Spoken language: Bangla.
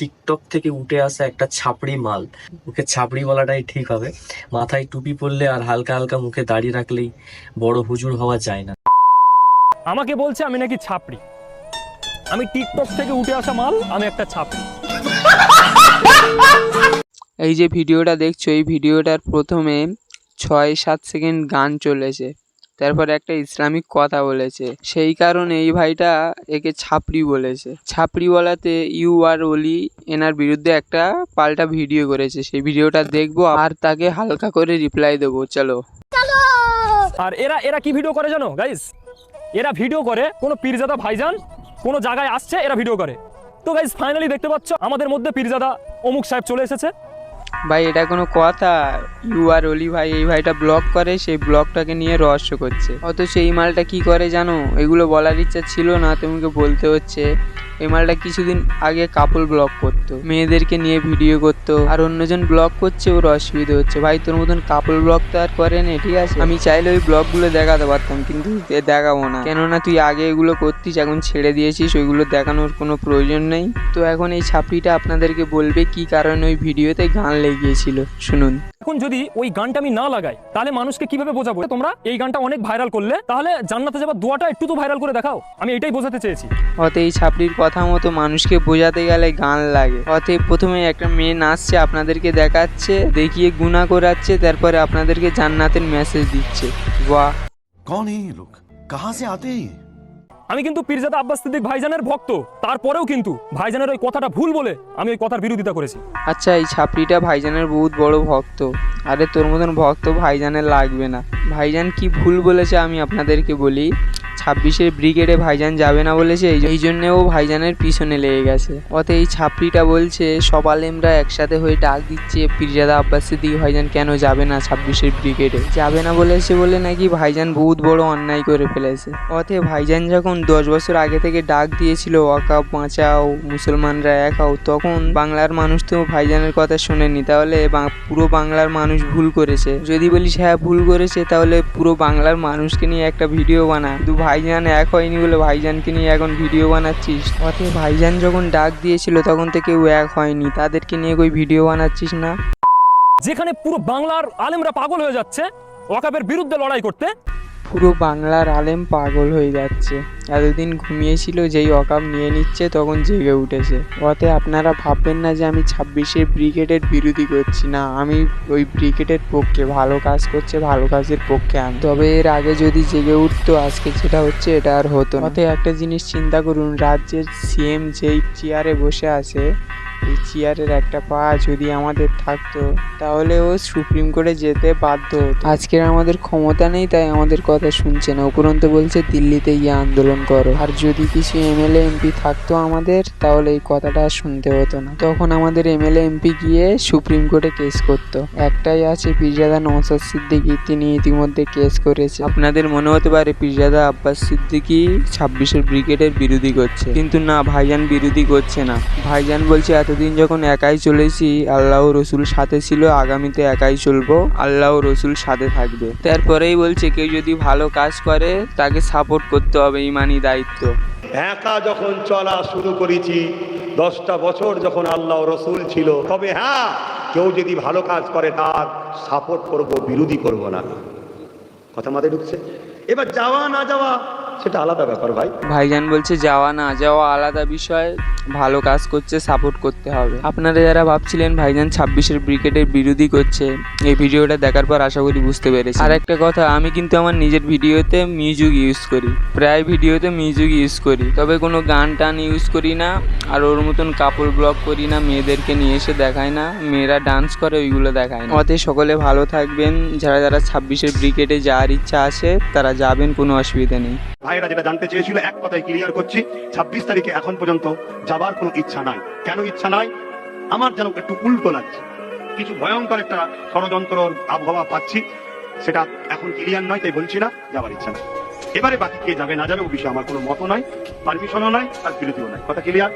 টিকটক থেকে উঠে আসা একটা ছাপড়ি মাল। মুখে ছাপড়ি বলাটাই ঠিক হবে। মাথায় টুপি পরলে আর হালকা হালকা মুখে দাড়ি রাখলেই বড় হুজুর হওয়া যায় না। আমাকে বলছে আমি নাকি ছাপড়ি। আমি টিকটক থেকে উঠে আসা মাল আমি একটা ছাপড়ি। এই যে ভিডিওটা দেখছ এই ভিডিওটার প্রথমে ছয় সাত সেকেন্ড গান চলেছে। তারপরে একটা ইসলামিক কথা বলেছে। সেই কারণে এই ভাইটা একে ছাপড়ি বলেছে। ছাপড়ি বলাতে ইউ আর ওলি এনার বিরুদ্ধে একটা পাল্টা ভিডিও করেছে। সেই ভিডিওটা দেখব আর তাকে হালকা করে রিপ্লাই দেবো। চলো। আর এরা এরা কি ভিডিও করে জানো গাইস এরা ভিডিও করে কোনো পীরজাদা ভাইজান কোনো জায়গায় আসছে এরা ভিডিও করে। তো গাইস ফাইনালি দেখতে পাচ্ছ আমাদের মধ্যে পীরজাদা অমুক সাহেব চলে এসেছে। ভাই, এটা কোনো কথা। ইউ আর অলি ভাই, এই ভাইটা ব্লগ করে, সেই ব্লগটাকে নিয়ে রহস্য করছে। অথচ এই মালটা কি করে জানো? এগুলো বলার ইচ্ছা ছিল না, তোমাকে বলতে হচ্ছে। এই মালটা কিছুদিন আগে কাপল ব্লগ করতো। মেয়েদেরকে নিয়ে ভিডিও করতো। আর অন্যজন ব্লগ করছে, ওর অসুবিধা হচ্ছে। ভাই, তোর মতন কাপল ব্লগ তো আর করে নে, ঠিক আছে? আমি চাইলে ওই ব্লগগুলো দেখাতে পারতাম, কিন্তু দেখাবো না। কেননা তুই আগে এগুলো করতিস, এখন ছেড়ে দিয়েছিস, ওইগুলো দেখানোর কোনো প্রয়োজন নেই। তো এখন এই ছাপড়িটা আপনাদেরকে বলবে, কি কারণে ওই ভিডিওতে গান লেগিয়েছিল শুনুন। এখন যদি ওই গানটা আমি না লাগাই তাহলে মানুষকে কীভাবে বোঝাবো? তোমরা এই গানটা অনেক ভাইরাল করলে তাহলে জান্নাতে যাবার দোয়াটা একটু তো ভাইরাল করে দেখাও। আমি এটাই বোঝাতে চেয়েছি। অত এই ছাপড়ির কথা মতো মানুষকে বোঝাতে গেলে গান লাগে। অতএব প্রথমে একটা মেয়ে নাচছে আপনাদেরকে দেখাচ্ছে দেখিয়ে গুণা করাচ্ছে তারপরে আপনাদেরকে জান্নাতের মেসেজ দিচ্ছে। বাহ। কন এই লোক কাহা সে আতে আমি কিন্তু পীরজাদা আব্বাস সিদ্দিক ভাইজানের ভক্ত। তারপরেও কিন্তু ভাইজানের ওই কথাটা ভুল বলে আমি ওই কথার বিরোধিতা করেছি। আচ্ছা এই ছাপড়িটা ভাইজানের বহুত বড় ভক্ত। আরে তোর মতন ভক্ত ভাইজানের লাগবে না। ভাইজান কি ভুল বলেছে আমি আপনাদেরকে বলি? ছাব্বিশের ব্রিগেডে ভাইজান যাবে না বলেছে, এই জন্যে ও ভাইজানের পিছনে লেগে গেছে। অতএব এই ছাপড়িটা বলছে, সব আলেমরা একসাথে হয়ে ডাক দিচ্ছে, পীরজাদা আব্বাস সিদ্দিক ভাইজান কেন যাবে না ছাব্বিশের ব্রিগেডে? যাবে না বলেছে বলে নাকি ভাইজান বহুত বড় অন্যায় করে ফেলেছে। অতএব ভাইজান যখন দশ বছর আগে থেকে ডাক দিয়েছিল ওয়াকাব বাঁচাও, মুসলমানরা এক হও, তখন বাংলার মানুষ তো ভাইজানের কথা শোনেনি। তাহলে পুরো বাংলার মানুষ ভুল করেছে। যদি বলিস হ্যাঁ ভুল করেছে, তাহলে পুরো বাংলার মানুষকে নিয়ে একটা ভিডিও বানা। ভাইজান এক হয়নি বলে ভাইজানকে নিয়ে এখন ভিডিও বানাচ্ছিস? অতএব ভাইজান যখন ডাক দিয়েছিল তখন থেকে ও এক হয়নি। তাদেরকে নিয়ে কই ভিডিও বানাচ্ছিস না? যেখানে পুরো বাংলার আলেমরা পাগল হয়ে যাচ্ছে, ওয়াকাবের বিরুদ্ধে লড়াই করতে। পুরো বাংলার আলেম পাগল হয়ে যাচ্ছে। এতদিন ঘুমিয়েছিল, যেই অকাপ নিয়ে নিচ্ছে, তখন জেগে উঠেছে। ওতে আপনারা ভাববেন না যে আমি ছাব্বিশে ব্রিগেডের বিরোধী করছি। না, আমি ওই ব্রিগেডের পক্ষে, ভালো কাজ করছে, ভালো কাজের পক্ষে আমি। তবে এর আগে যদি জেগে উঠতো, আজকে যেটা হচ্ছে, এটা আর হতো না। একটা জিনিস চিন্তা করুন, রাজ্যের সিএম যেই চেয়ারে বসে আছে এই চেয়ারের একটা পা যদি আমাদের থাকতো তাহলে ও সুপ্রিম কোর্টে যেতে বাধ্য হতো। আজকের আমাদের ক্ষমতা নেই তাই আমাদের কথা শুনছে না। উপরন্ত বলছে দিল্লিতে গিয়ে আন্দোলন করো। আর যদি কিছু এমএলএ এমপি থাকতো আমাদের তাহলে এই কথাটা আর শুনতে হতো না। তখন আমাদের এমএলএ এমপি গিয়ে সুপ্রিম কোর্টে কেস করতো। একটাই আছে পিরজাদা নওসাদ সিদ্দিকী। তিনি ইতিমধ্যে কেস করেছে আপনাদের মনে হতে পারে পিরজাদা আব্বাস সিদ্দিকী ছাব্বিশের ব্রিগেডের বিরোধী করছে। কিন্তু না ভাইজান বিরোধী করছে না। ভাইজান বলছে এতদিন যখন একাই চলেছি, আল্লাহ রসুল সাথে ছিল, আগামীতে একাই চলবো, আল্লাহ রসুল সাথে থাকবে। তারপরেই বলছে, কেউ যদি ভালো কাজ করে, তাকে সাপোর্ট করতে হবে ইমানি দায়িত্ব। একা যখন চলা শুরু করেছি, দশটা বছর যখন আল্লাহ রসুল ছিল, তবে হ্যাঁ কেউ যদি ভালো কাজ করে, তার সাপোর্ট করব, বিরোধী করব না। কথা মাথায় ঢুকছে? এবার যাওয়া না যাওয়া সেটা আলাদা ব্যাপার ভাই। ভাইজান বলছে, যাওয়া না যাওয়া আলাদা বিষয়, ভালো কাজ করছে সাপোর্ট করতে হবে। আপনারা যারা ভাবছিলেন ভাইজান ছাব্বিশের ব্রিগেডের বিরোধী করছে, এই ভিডিওটা দেখার পর আশা করি বুঝতে পেরেছি আর একটা কথা, আমি কিন্তু আমার নিজের ভিডিওতে মিউজিক ইউজ করি। প্রায় ভিডিওতে মিউজিক ইউজ করি। তবে কোনো গান টান ইউজ করি না, আর ওর মতন কাপড় ব্লগ করি না, মেয়েদেরকে নিয়ে এসে দেখায় না, মেয়েরা ডান্স করে, ওইগুলো দেখায় না। অতএব সকলে ভালো থাকবেন। যারা যারা ছাব্বিশের ব্রিগেডে যাওয়ার ইচ্ছা আছে, তারা যাবেন, কোনো অসুবিধা নেই। ভাইরা যেটা জানতে চেয়েছিল, এক কথায় ক্লিয়ার করছি, ছাব্বিশ তারিখে এখন পর্যন্ত যাবার কোনো ইচ্ছা নাই। কেন ইচ্ছা নাই? আমার যেন একটু উল্টো লাগছে। কিছু ভয়ঙ্কর একটা ষড়যন্ত্র আবহাওয়া পাচ্ছি, সেটা এখন ক্লিয়ার নয়, তাই বলছি না, যাবার ইচ্ছা নাই। এবারে বাকি কে যাবে না যাবে ও বিষয়ে আমার কোনো মত নয় পারমিশনও নাই, আর বিরোধীও নাই। কথা ক্লিয়ার